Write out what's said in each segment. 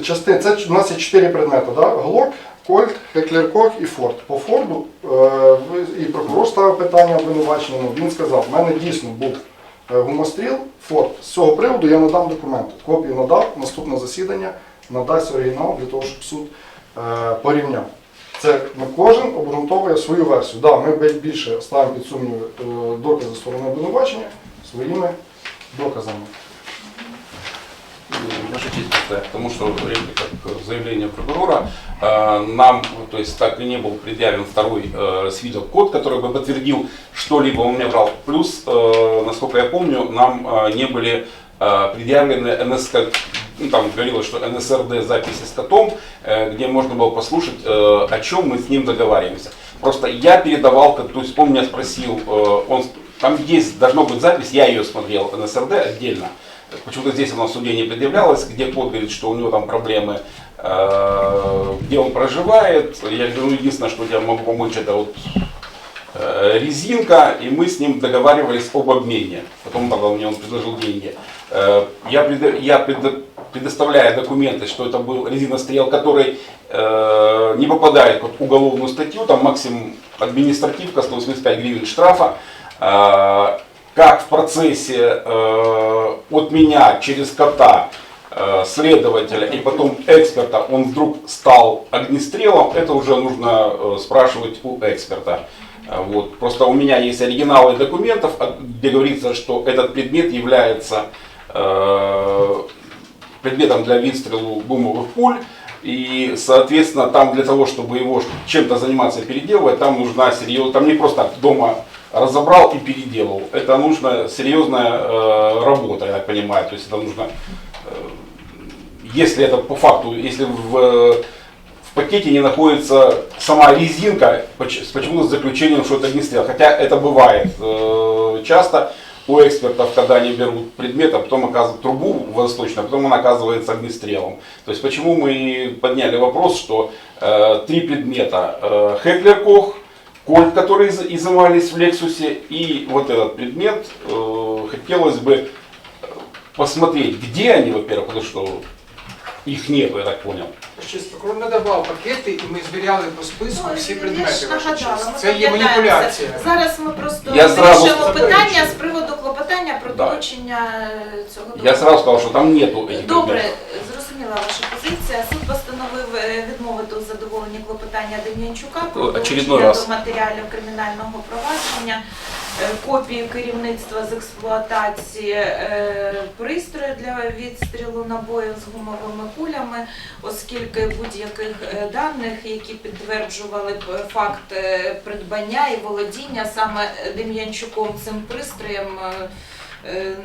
частини, це у нас є чотири предмети, да? Глок, Кольт, Хеклеркох і Форд. По Форду е, і прокурор ставив питання обвинуваченому, він сказав, в мене дійсно був е, гумостріл, Форд. З цього приводу я надам документи. Копію надав, наступне засідання надасть оригінал для того, щоб суд е, порівняв. Це кожен обґрунтовує свою версію. Да, ми більше ставимо під сумнів е, докази сторони обвинувачення своїми доказами. Ваша честь, просто к тому, что реплика к заявлению прокурора, э, нам, то есть так и не был предъявлен второй э, свидок код, который бы подтвердил что-либо он меня брал. Плюс, э, насколько я помню, нам э, не были э, предъявлены НСК, ну, там говорилось, что НСРД записи с котом, э, где можно было послушать, э, о чем мы с ним договариваемся. Просто я передавал, то есть он меня спросил, э, он, там есть, должна быть запись, я ее смотрел, НСРД отдельно. Почему-то здесь она в суде не предъявлялась, где кот говорит, что у него там проблемы, э, где он проживает. Я говорю, единственное, что я могу помочь, это вот э, резинка, и мы с ним договаривались об обмене. Потом тогда мне он предложил деньги. Э, Я, предо- я предо- предоставляю документы, что это был резинострел, который э, не попадает под уголовную статью, там максимум административка, 185 гривен штрафа. Э, Как в процессе э, от меня через кота э, следователя и потом эксперта он вдруг стал огнестрелом, это уже нужно э, спрашивать у эксперта. Э, Вот. Просто у меня есть оригиналы документов, где говорится, что этот предмет является э, предметом для выстрелу гумовых пуль. И, соответственно, там для того, чтобы его чем-то заниматься, переделывать, там нужна серьезная, там не просто дома разобрал и переделал. Это нужна серьезная э, работа, я так понимаю. То есть это нужно, э, если это по факту, если в, э, в пакете не находится сама резинка, почему-то с заключением, что это огнестрел. Хотя это бывает э, часто у экспертов, когда они берут предмет, а потом оказывают трубу водосточную, а потом он оказывается огнестрелом. То есть почему мы подняли вопрос, что э, три предмета э, Хеклер Кох, Кольт, которые из- изымались в Лексусе, и вот этот предмет, э, хотелось бы э, посмотреть, где они, во-первых, потому что их нету, я так понял. Щось прокурор надавав пакети, і ми звіряли по списку Ну, всі я предмети. ж ваша нагадала, честь. ми Це є пам'ятаємо маніпуляція. це. Зараз ми просто Я зразу вирішимо заперечую. питання з приводу клопотання про Да. долучення е, цього Я документу. сразу сказал, что там нету этих Добре, предметов. Зрозуміла ваша позиція. Суд постановив е, відмовити у задоволенні клопотання Дем'янчука про долучення раз. до матеріалів кримінального провадження, е, копії керівництва з експлуатації е, пристрою для відстрілу набоїв з гумовими кулями, оскільки будь-яких даних, які підтверджували б факт придбання і володіння саме Дем'янчуком цим пристроєм. е, е,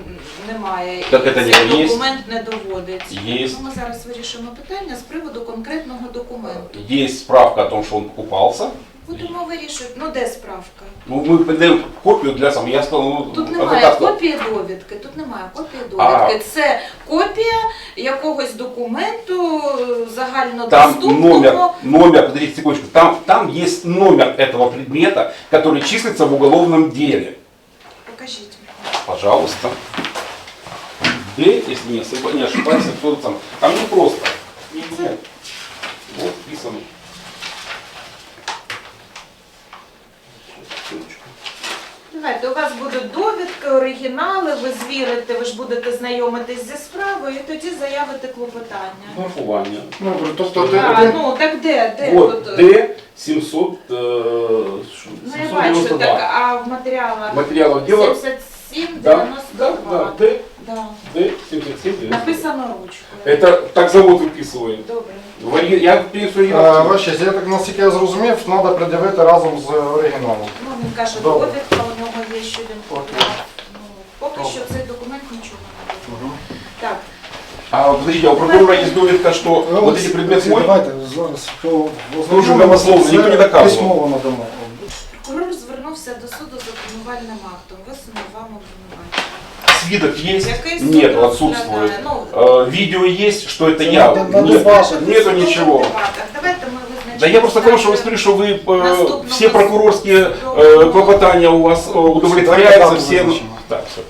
Немає Так І це цей не є? документ не доводить. Есть. Ну, Ми зараз вирішимо питання з приводу конкретного документу. Есть справка о том, что он покупался. Будемо вирішувати. Ну де справка? Ну, мы подаем копию для сам. Я сказал, ну, Тут немає адвокат сказал, копії довідки. Тут немає копії А. довідки. Це копія якогось документу е, там загальнодоступного. номер, номер, подождите секундочку, там, там есть номер этого предмета, который числится в уголовном деле. Пожалуйста. Д, если не, ошиб- не ошибаюсь, кто там. Там не просто. Нет. Вот вписано. Давайте, у вас будуть довідки, оригінали, ви звірите, ви ж будете знайомитись зі справою і тоді заявите клопотання. Маркування. Ну, тобто ти, А, ти- ну так де? Де Вот тут? Д 700, э, Ну я бачу, 792. так, а в матеріалах Материалов дела. 77, Да, 92. да, да, Д, Да. Д 77. 92. Написано ручкою. Это так завод выписывает. Добре. В ори- Я перенесу е, оригинал. ваша честь, я так наскільки я зрозумів, треба пред'явити разом з оригіналом. Ну, він каже, Добре. довідка у нього є, що він Окей. купував. Ну, поки Добре. що цей документ нічого не дає. Так, А подождите, а у прокурора есть довідка, что вот эти предметы мой? Давайте зараз по Дуже голословно, ніхто не доказував. Письмово надамо. Обвинувальним актом. Висунув вам обвинувачення. Свиток есть? Який суд Нет, розглядає? отсутствует. Ну, Э, Видео есть, что это Это я? надо- надо Нет, в нету ничего. дебатах. Давайте ми визначимо. Да я просто к тому, что вы смотрю, что вы э, все прокурорские э, клопотания у вас э, удовлетворяются всем. Так, все.